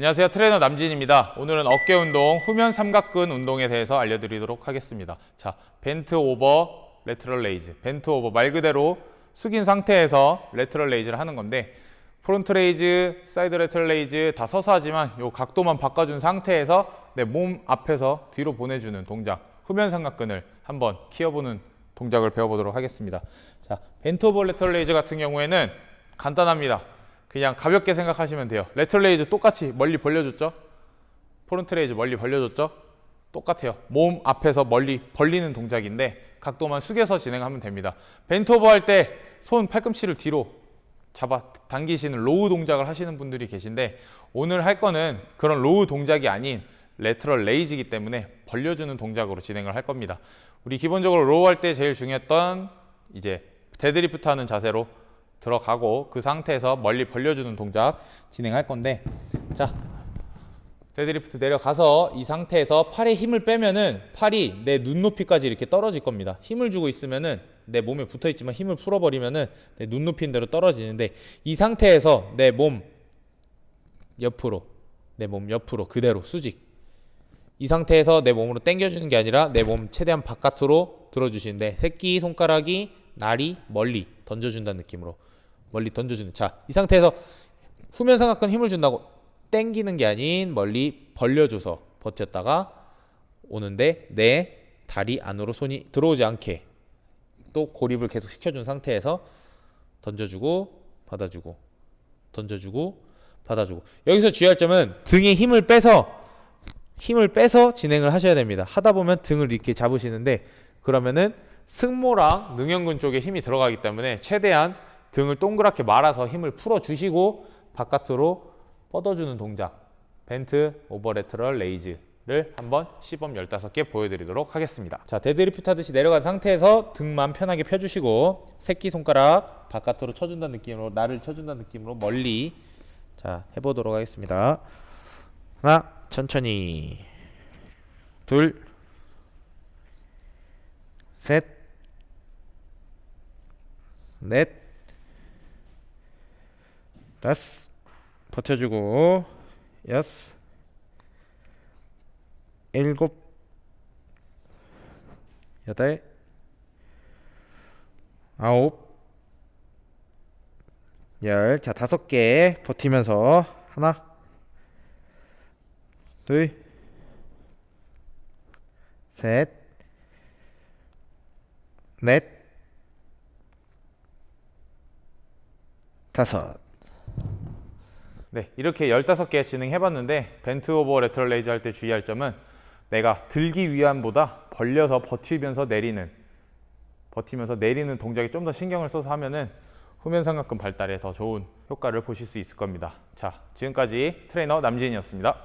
안녕하세요. 트레이너 남진입니다. 오늘은 어깨 운동, 후면 삼각근 운동에 대해서 알려드리도록 하겠습니다. 자, 벤트 오버 레트럴 레이즈. 벤트 오버 말 그대로 숙인 상태에서 레트럴 레이즈를 하는 건데 프론트 레이즈, 사이드 레트럴 레이즈 다 서서 하지만 요 각도만 바꿔준 상태에서 내 몸 앞에서 뒤로 보내주는 동작, 후면 삼각근을 한번 키워보는 동작을 배워보도록 하겠습니다. 자, 벤트 오버 레트럴 레이즈 같은 경우에는 간단합니다. 그냥 가볍게 생각하시면 돼요. 레트럴 레이즈 똑같이 멀리 벌려줬죠? 프론트 레이즈 멀리 벌려줬죠? 똑같아요. 몸 앞에서 멀리 벌리는 동작인데 각도만 숙여서 진행하면 됩니다. 벤트 오버 할 때 손 팔꿈치를 뒤로 잡아 당기시는 로우 동작을 하시는 분들이 계신데 오늘 할 거는 그런 로우 동작이 아닌 레트럴 레이즈이기 때문에 벌려주는 동작으로 진행을 할 겁니다. 우리 기본적으로 로우 할 때 제일 중요했던 이제 데드리프트 하는 자세로 들어가고 그 상태에서 멀리 벌려주는 동작 진행할 건데 자 데드리프트 내려가서 이 상태에서 팔에 힘을 빼면은 팔이 내 눈높이까지 이렇게 떨어질 겁니다. 힘을 주고 있으면은 내 몸에 붙어 있지만 힘을 풀어버리면은 내 눈높이인 대로 떨어지는데 이 상태에서 내 몸 옆으로 내 몸 옆으로 그대로 수직 이 상태에서 내 몸으로 당겨주는 게 아니라 내 몸 최대한 바깥으로 들어주시는데 새끼 손가락이 날이 멀리 던져준다는 느낌으로 멀리 던져주는 자 이 상태에서 후면 삼각근 힘을 준다고 땡기는 게 아닌 멀리 벌려줘서 버텼다가 오는데 내 다리 안으로 손이 들어오지 않게 또 고립을 계속 시켜준 상태에서 던져주고 받아주고 던져주고 받아주고 여기서 주의할 점은 등에 힘을 빼서 힘을 빼서 진행을 하셔야 됩니다. 하다 보면 등을 이렇게 잡으시는데 그러면은 승모랑 능형근 쪽에 힘이 들어가기 때문에 최대한 등을 동그랗게 말아서 힘을 풀어 주시고 바깥으로 뻗어주는 동작 벤트 오버레트럴 레이즈를 한번 시범 15개 보여드리도록 하겠습니다. 자 데드리프트 하듯이 내려간 상태에서 등만 편하게 펴주시고 새끼손가락 바깥으로 쳐준다는 느낌으로 나를 쳐준다는 느낌으로 멀리 자 해보도록 하겠습니다. 하나 천천히 둘 셋, 넷, 다섯, 버텨주고, 여섯, 일곱, 여덟, 아홉, 열. 자, 다섯 개 버티면서 하나, 둘, 셋, 넷, 다섯. 네, 이렇게 15개 진행해봤는데 벤트 오버 레터럴 레이즈 할 때 주의할 점은 내가 들기 위함보다 벌려서 버티면서 내리는 버티면서 내리는 동작에 좀 더 신경을 써서 하면은 후면 삼각근 발달에 더 좋은 효과를 보실 수 있을 겁니다. 자, 지금까지 트레이너 남진이었습니다.